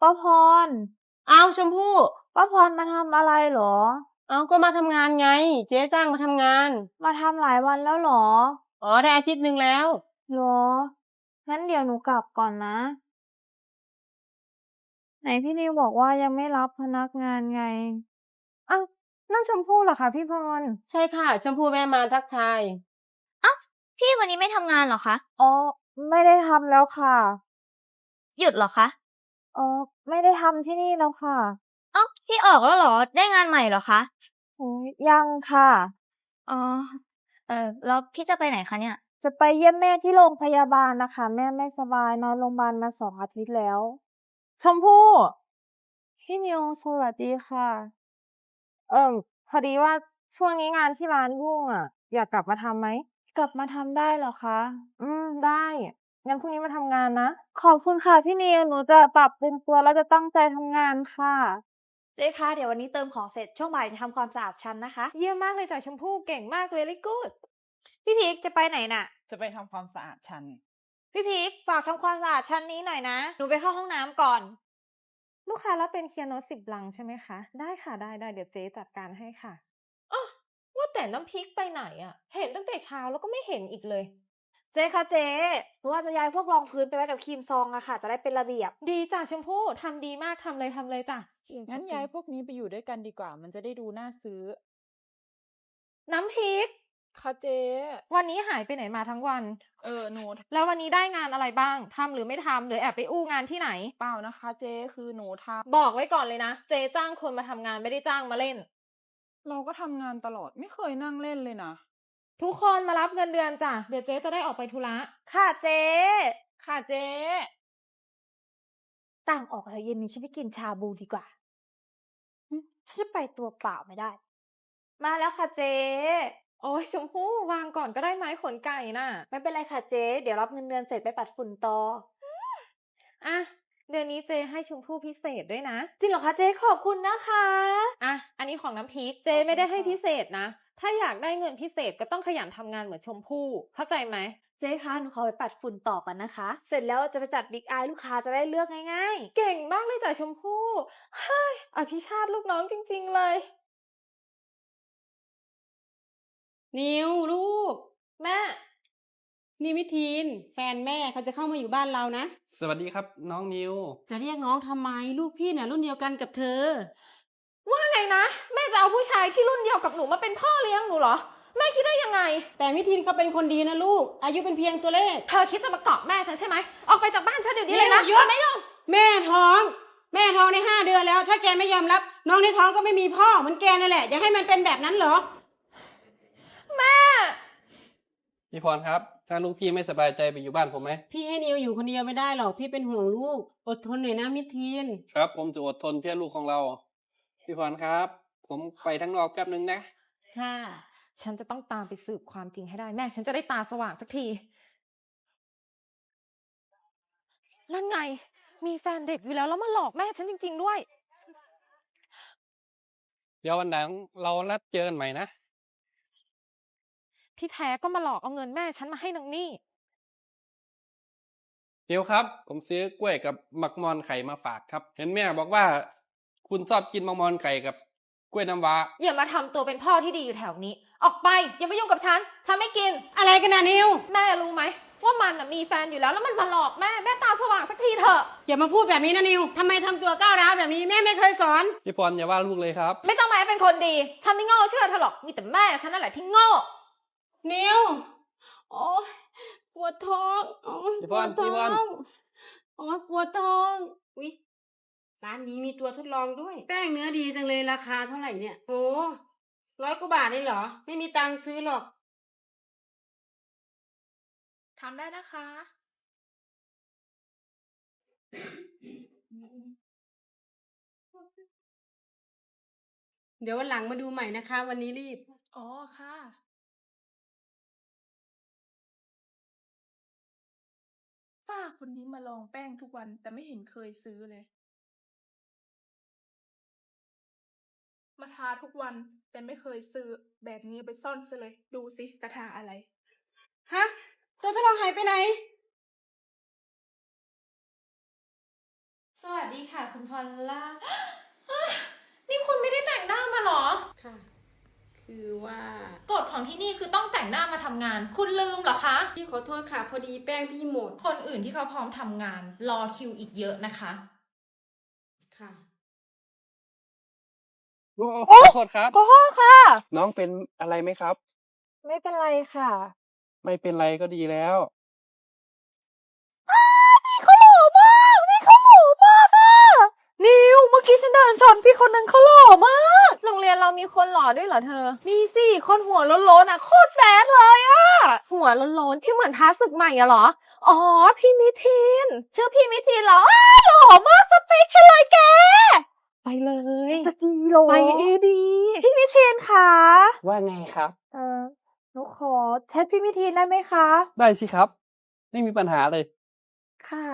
ป้าพร อ้าวชมพู่ ป้าพรมาทำอะไรเหรอ เอาก็มาทำงานไง เจ๊จ้างมาทำงาน มาทำหลายวันแล้วเหรออ๋อได้อาทิตย์หนึ่งแล้ว เหรอ งั้นเดี๋ยวหนูกลับก่อนนะ ไหนพี่นิวบอกว่ายังไม่รับพนักงานไง อ้าวนั่นชมพู่เหรอคะพี่พร ใช่ค่ะ ชมพู่แม่มาทักทาย พี่วันนี้ไม่ทำงานเหรอคะ อ๋อ ไม่ได้ทำแล้วค่ะ หยุดเหรอคะ อ๋อ ไม่ได้ทำที่นี่แล้วค่ะเอ้าพี่ออกแล้วเหรอ ได้งานใหม่เหรอคะ โอ้ยยังค่ะ อ๋อ เออแล้วพี่จะไปไหนคะเนี่ย จะไปเยี่ยมแม่ที่โรงพยาบาลนะคะ แม่ไม่สบายนอนโรงพยาบาลมาสองอาทิตย์แล้ว ชมพู่ พี่นิวสวัสดีค่ะ เอิ่มพอดีว่าช่วงนี้งานที่ร้านยุ่งอะ อยากกลับมาทำไหม กลับมาทำได้เหรอคะ อืม ได้ งั้นพรุ่งนี้มาทำงานนะ ขอบคุณค่ะพี่นิวหนูจะปรับปรุงตัวแล้วจะตั้งใจทำงานค่ะ เจ๊คะเดี๋ยววันนี้เติมของเสร็จช่วงบ่ายจะทำความสะอาดชั้นนะคะ เยี่ยมมากเลยจ้ะชมพู่เก่งมากเลยลิกูดพี่พีกจะไปไหนน่ะ จะไปทำความสะอาดชั้น พี่พีกฝากทำความสะอาดชั้นนี้หน่อยนะ หนูไปเข้าห้องน้ำก่อน ลูกค้ารับเป็นเคียร์โนตสิบลังใช่ไหมคะ ได้ค่ะได้ได้เดี๋ยวเจ๊จัดการให้ค่ะ อ๋อว่าแต่น้ำพริกไปไหนอะเห็นตั้งแต่เช้าแล้วก็ไม่เห็นอีกเลย เจ๊คะเจ๊หนูว่าจะย้ายพวกรองพื้นไปไว้กับครีมซองอะค่ะ จะได้เป็นระเบียบ ดีจ้ะชมพู่ทำดีมากทำเลยทำเลยจ้ะงั้นย้ายพวกนี้ไปอยู่ด้วยกันดีกว่า มันจะได้ดูน่าซื้อ น้ำพริก ค่ะเจ๊วันนี้หายไปไหนมาทั้งวัน เออหนูแล้ววันนี้ได้งานอะไรบ้างทำหรือไม่ทำหรือแอบไปอู้งานที่ไหน เปล่านะคะ เจ๊คือหนูทบอกไว้ก่อนเลยนะ เจ๊จ้างคนมาทำงานไม่ได้จ้างมาเล่นำเราก็ทำงานตลอดไม่เคยนั่งเล่นเลยนะ ทุกคนมารับเงินเดือนจ้ะ เดี๋ยวเจ๊จะได้ออกไปธุระ ค่ะเจ๊ค่ะเจ๊ต่างออกเถอะเย็นนี้ฉันไปกินชาบูดีกว่าหึฉันจะไปตัวเปล่าไม่ได้ มาแล้วค่ะเจ๊โอ้ยชมพู่วางก่อนก็ได้ไหมขนไก่น่ะ ไม่เป็นไรค่ะเจ๊เดี๋ยวรับเงินเดือนเสร็จไปปัดฝุ่นต่ออะ เดือนนี้เจให้ชมพู่พิเศษด้วยนะ จริงเหรอคะเจ๊ขอบคุณนะคะ อะ อันนี้ของน้ำพริก เจไม่ได้ให้พิเศษนะ ถ้าอยากได้เงินพิเศษก็ต้องขยันทำงานเหมือนชมพู่ เข้าใจไหม เจ๊คะหนูขอไปปัดฝุ่นต่อก่อนนะคะ เสร็จแล้วจะไปจัดบิ๊กไอลูกค้าจะได้เลือกง่ายเก่งมากเลยจ้ะชมพู่เฮ้ยอภิชาติลูกน้องจริง ๆ เลย นิวลูก แม่ นี่วิทีน แฟนแม่เขาจะเข้ามาอยู่บ้านเรานะ สวัสดีครับน้องนิว จะเรียกน้องทำไมลูกพี่เนี่ยรุ่นเดียวกันกับเธอว่า ไงนะ แม่จะเอาผู้ชายที่รุ่นเดียวกับหนูมาเป็นพ่อเลี้ยงหนูเหรอ แม่คิดได้ยังไง แต่วิทีนเขาเป็นคนดีนะลูก อายุเป็นเพียงตัวเลข เธอคิดจะมาเกาะแม่ฉันใช่ไหม ออกไปจากบ้านฉันเดี๋ยวนี้เลยนะเดี๋ยวหยุดฉันไม่ยอมแม่ท้อง แม่ท้องในห้าเดือนแล้ว ถ้าแกไม่ยอมรับ น้องในท้องก็ไม่มีพ่อเหมือนแกนั่นแหละ อยากให้มันเป็นแบบนั้นเหรอ แม่ พี่พรครับ ถ้าลูกพี่ไม่สบายใจไปอยู่บ้านผมไหม พี่ให้นิวอยู่คนเดียวไม่ได้หรอก พี่เป็นห่วงลูก อดทนหน่อยนะมิทีนครับ ผมจะอดทนเพื่อลูกของเรา พี่พรครับ ผมไปทั้างนอกแป๊บนึงนะ ค่ะ ฉันจะต้องตามไปสืบความจริงให้ได้แม่ ฉันจะได้ตาสว่างสักที นั่นไง มีแฟนเด็กอยู่แล้วแล้วมาหลอกแม่ฉันจริง ๆ ด้วย เดี๋ยววันหลังเรานัดเจอกันใหม่นะ ที่แท้ก็มาหลอกเอาเงินแม่ฉันมาให้นางนี่นิวครับ ผมซื้อกล้วยกับมักมอนไข่มาฝากครับ เห็นแม่บอกว่า คุณชอบกินมักมอนไข่กับกล้วยน้ำว้า อย่ามาทำตัวเป็นพ่อที่ดีอยู่แถวนี้ ออกไปอย่ามายุ่งกับฉัน ฉันไม่กิน อะไรกันนะนิว แม่รู้ไหมว่ามันน่ะมีแฟนอยู่แล้วแล้วมันมาหลอกแม่แม่ตาสว่างสักทีเถอะ อย่ามาพูดแบบนี้นะนิวทำไมทำตัวก้าวร้าวแบบนี้แม่ไม่เคยสอน พี่พรอย่าว่าลูกเลยครับ ไม่ต้องมาให้เป็นคนดี ฉันไม่โง่เชื่อเธอหรอกมีแต่แม่ฉันนั่นแหละที่โง่ นิว โอ้ยปวดท้องโอ้ยพี่ปบอวลดพี่ท้อบอลงโอ้ยปวดท้อง อุ๊ย ร้านนี้มีตัวทดลองด้วย แป้งเนื้อดีจังเลยราคาเท่าไหร่เนี่ยโอ้ร้อยกว่าบาทเลยเหรอ ไม่มีตังค์ซื้อหรอกทำได้นะคะ เดี๋ยววันหลังมาดูใหม่นะคะ วันนี้รีบ อ๋อค่ะ ฝ้าคนนี้มาลองแป้งทุกวันแต่ไม่เห็นเคยซื้อเลย มาทาทุกวัน แต่ไม่เคยซื้อแบบนี้ไปซ่อนซะเลย ดูสิจะทาอะไร ฮะตัวทดลองหายไปไหน สวัสสดีค่ะ คุณพอลล่า นี่คุณไม่ได้แต่งหน้ามาเหรอ ค่ะ คือว่ากฎของที่นี่คือต้องแต่งหน้ามาทำงาน คุณลืมเหรอคะ พี่ขอโทษค่ะ พอดีแป้งพี่หมดคนอื่นที่เขาพร้อมทำงาน รอคิวอีกเยอะนะคะ ค่ะ ขอโทษครับ ขอโทษค่ะ น้องเป็นอะไรไหมครับ ไม่เป็นไรค่ะ ไม่เป็นไรก็ดีแล้วเขาหล่อมากนี่เขาหล่อมากอะนิวเมื่อกี้ฉันเดินชนพี่คนนั้นเขาหล่อมาก โรงเรียนเรามีคนหล่อด้วยเหรอเธอ มีสิคนหัวโล้นๆอะโคตรแบดเลยอะ หัวโล้นๆที่เหมือนท้าศึกใหม่อะเหรอ อ๋อ พี่มิทีนชื่อพี่มิทีนเหรออ้าวหล่อมากสเปคฉันเลยแก ไปเลยจะดีโลไปเอดีพี่มิทีนค่ะว่าไงครับ เออหนูขอแชทพี่มิทีนได้ไหมคะ ได้สิครับ ไม่มีปัญหาเลย ค่ะ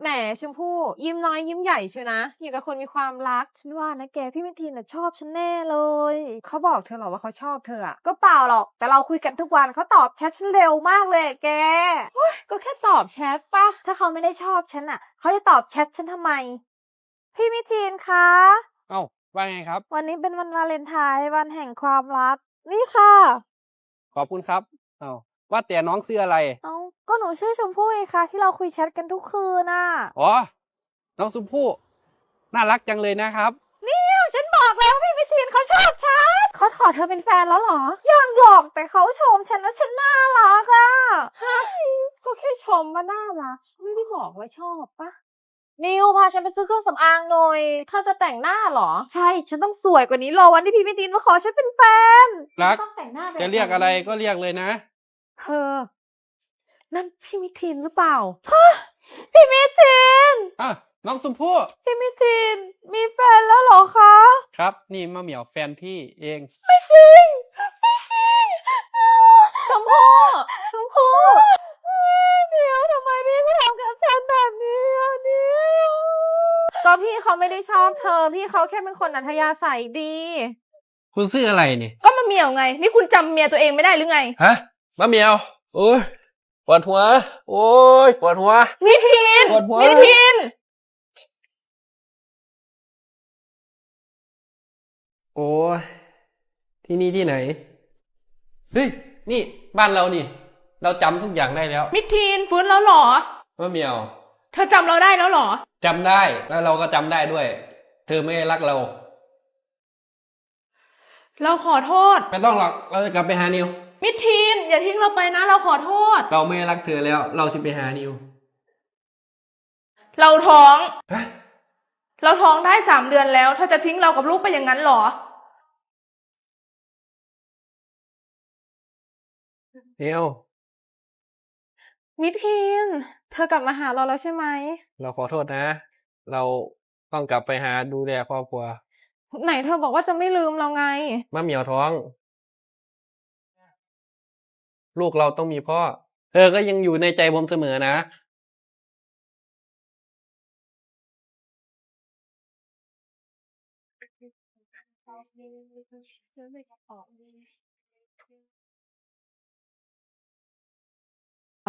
แหมชมพู่ยิ้มน้อยยิ้มใหญ่เชียวนะอย่างกับคนมีความรักฉันว่านะแกพี่มิทีนน่ะชอบฉันแน่เลยเขาบอกเธอเหรอว่าเขาชอบเธออะก็เปล่าหรอก แต่เราคุยกันทุกวันเขาตอบแชทฉันเร็วมากเลยอะแกก็แค่ตอบแชทปะถ้าเขาไม่ได้ชอบฉันอะเขาจะตอบแชทฉันทำไม พี่มิทีนคะ เอ้าว่าไงครับ วันนี้เป็นวันวาเลนไทน์วันแห่งความรัก นี่ค่ะ ขอบคุณครับ เอ้าว่าแต่น้องซื้ออะไร เอ้าก็หนูชื่อชมพู่เองค่ะ ที่เราคุยแชทกันทุกคืนน่ะอ๋อ น้องสุมพู่น่ารักจังเลยนะครับ เนี่ยฉันบอกแล้วพี่มิทีนเขาชอบฉันเขาขอเธอเป็นแฟนแล้วเหรอ ยังหรอกแต่เขาชมฉันว่าฉันน่ารักอะก็แค่ชมว่าน่ารักไม่ได้บอกว่าชอบปะ นิวพาฉันไปซื้อเครื่องสำอางหน่อยเธอจะแต่งหน้าเหรอ ใช่ ฉันต้องสวยกว่านี้รอวันที่พี่มิทีนมาขอฉันเป็นแฟนรัก ต้องแต่งหน้าแบบจะเรียกอะไรก็เรียกเลยนะ เธอ นั่นพี่มิทินหรือเปล่าพี่มิทีนอะน้องสุมพู่พี่มิทีนมีแฟนแล้วเหรอคะ ครับ นี่มะเหมียวแฟนพี่เอง ไม่จริง ไม่จริง ชมพู่ชมพู่เดี๋ยวทำไมพี่ไม่ทำกับฉันแบบนี้อะเนี่ยก็พี่เขาไม่ได้ชอบเธอ พี่เขาแค่เป็นคนอัธยาศัยดี คุณซื้ออะไรนี่ ก็มาเมียวไง นี่คุณจำเมียตัวเองไม่ได้หรือไง ฮะมะเหมียวโอ้ยปวดหัว โอ้ยปวดหัว มิทีนปวดหัว มิทีนโอ้ยที่นี่ที่ไหน เฮ้ย นี่บ้านเรานี่ เราจำทุกอย่างได้แล้วมิทีนฟื้นแล้วเหรอมะเหมียวเธอจำเราได้แล้วเหรอ จำได้แล้วเราก็จำได้ด้วย เธอไม่ได้รักเรา เราขอโทษ ไม่ต้องหรอกเราจะกลับไปหานิว มิทีนอย่าทิ้งเราไปนะ เราขอโทษ เราไม่รักเธอแล้ว เราจะไปหานิวเราท้อง ฮะเราท้องได้สามเดือนแล้วเธอจะทิ้งเรากับลูกไปอย่างนั้นเหรอ นิวมิทินเธอกลับมาหาเราแล้วใช่ไหม เราขอโทษนะ เราต้องกลับไปหาดูแลครอบครัว ไหนเธอบอกว่าจะไม่ลืมเราไง มะเหมียวท้อง ลูกเราต้องมีพ่อ เธอก็ยังอยู่ในใจผมเสมอนะ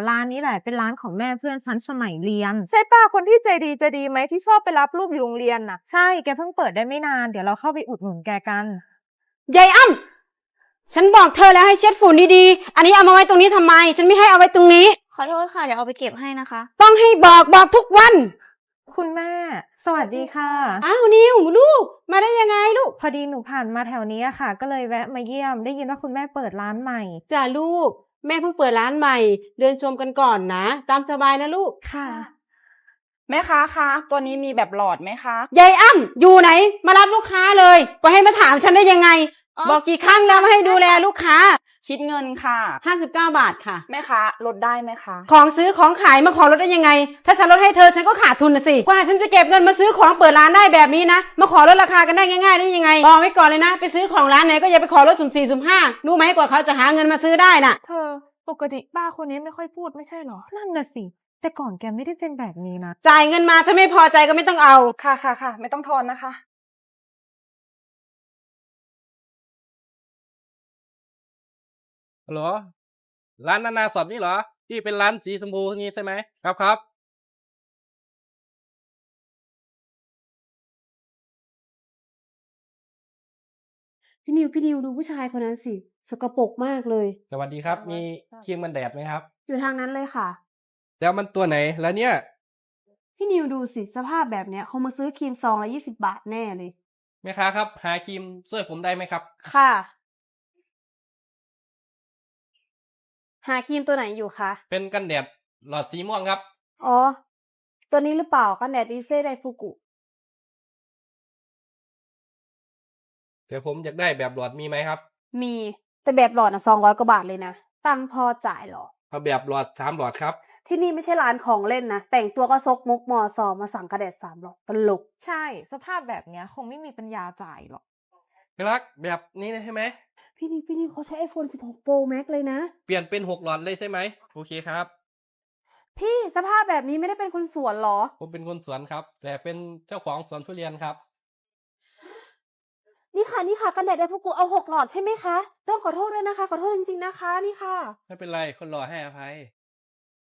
ร้านนี้แหละเป็นร้านของแม่เพื่อนฉันสมัยเรียน ใช่ป้าคนที่ใจดีใจดีไหมที่ชอบไปรับลูกอยู่โรงเรียนน่ะ ใช่แกเพิ่งเปิดได้ไม่นานเดี๋ยวเราเข้าไปอุดหนุนแกกัน ยายอ้ำฉันบอกเธอแล้วให้เช็ดฝุ่นดีๆ อันนี้เอามาไว้ตรงนี้ทำไม ฉันไม่ให้เอาไว้ตรงนี้ ขอโทษค่ะ เดี๋ยวเอาไปเก็บให้นะคะ ต้องให้บอกบอกทุกวัน คุณแม่ สวัสดีค่ะ อ้าวนิวลูก มาได้ยังไงลูก พอดีหนูผ่านมาแถวนี้อะค่ะ ก็เลยแวะมาเยี่ยม ได้ยินว่าคุณแม่เปิดร้านใหม่ จ้าลูก แม่เพิ่งเปิดร้านใหม่ เดินชมกันก่อนนะ ตามสบายนะลูกค่ะ แม่ค้าคะตัวนี้มีแบบหลอดไหมคะ ยายอ้ำอยู่ไหน มารับลูกค้าเลยก็ให้มาถามฉันได้ยังไงอ๋อบอกกี่ครั้งแล้วมาให้ดูแลลูกค้า คิดเงินค่ะห้าสิบเก้าบาทค่ะ แม่ค้าลดได้ไหมคะ ของซื้อของขายมาขอลดได้ยังไง ถ้าฉันลดให้เธอฉันก็ขาดทุนนะสิ กว่าฉันจะเก็บเงินมาซื้อของเปิดร้านได้แบบนี้นะ มาขอลดราคากันได้ง่ายๆได้ยังไงบอกไว้ก่อนเลยนะ ไปซื้อของร้านไหนก็อย่าไปขอลดสุ่มสี่สุ่มห้ารู้ไหมกว่าเขาจะหาเงินมาซื้อได้น่ะ เธอ ปกติป้าคนนี้ไม่ค่อยพูดไม่ใช่เหรอ นั่นน่ะสิ แต่ก่อนแกไม่ได้เป็นแบบนี้นะ จ่ายเงินมาถ้าไม่พอใจก็ไม่ต้องเอา ค่ะค่ะค่ะ ไม่ต้องทอนนะคะ หรอ ร้านนานาสอบนี่เหรอ ที่เป็นร้านสีชมพูนี้ใช่ไหมครับครับพี่นิวพี่นิวดูผู้ชายคนนั้นสิ สกปรกมากเลย สวัสดีครับ มีครีมกันแดดไหมครับ อยู่ทางนั้นเลยค่ะ แล้วมันตัวไหนแล้วเนี่ย พี่นิวดูสิสภาพแบบเนี้ยเขามาซื้อครีมซองละยี่สิบบาทแน่เลย แม่ค้าครับ หาครีมช่วยผมได้ไหมครับ ค่ะ หาครีมตัวไหนอยู่คะ เป็นกันแดดหลอดสีม่วงครับ อ๋อ ตัวนี้หรือเปล่ากันแดดอีเซ่ไดฟูกุ แต่ผมอยากได้แบบหลอดมีไหมครับ มีแต่แบบหลอดนะสองร้อยกว่าบาทเลยนะตังค์พอจ่ายเหรอ เอาแบบหลอดสามหลอดครับ ที่นี่ไม่ใช่ร้านของเล่นนะ แต่งตัวก็ซกมุกมอซอมาสั่งกระแดดสามหลอดตลก ใช่ สภาพแบบเนี้ยคงไม่มีปัญญาจ่ายหรอก พี่รักแบบนี้ใช่ไหม พี่นิวพี่นิวเขาใช้ iPhone 16 Pro Max เลยนะ เปลี่ยนเป็นหกหลอดเลยใช่ไหมโอเคครับ พี่สภาพแบบนี้ไม่ได้เป็นคนสวนเหรอ ผมเป็นคนสวนครับ แต่เป็นเจ้าของสวนทุเรียนครับ นี่ค่ะนี่ค่ะกันแดดไดฟูกุเอาหกหลอดใช่ไหมคะ ต้องขอโทษด้วยนะคะ ขอโทษจริงๆนะคะนี่ค่ะ ไม่เป็นไรคนรอให้อภัย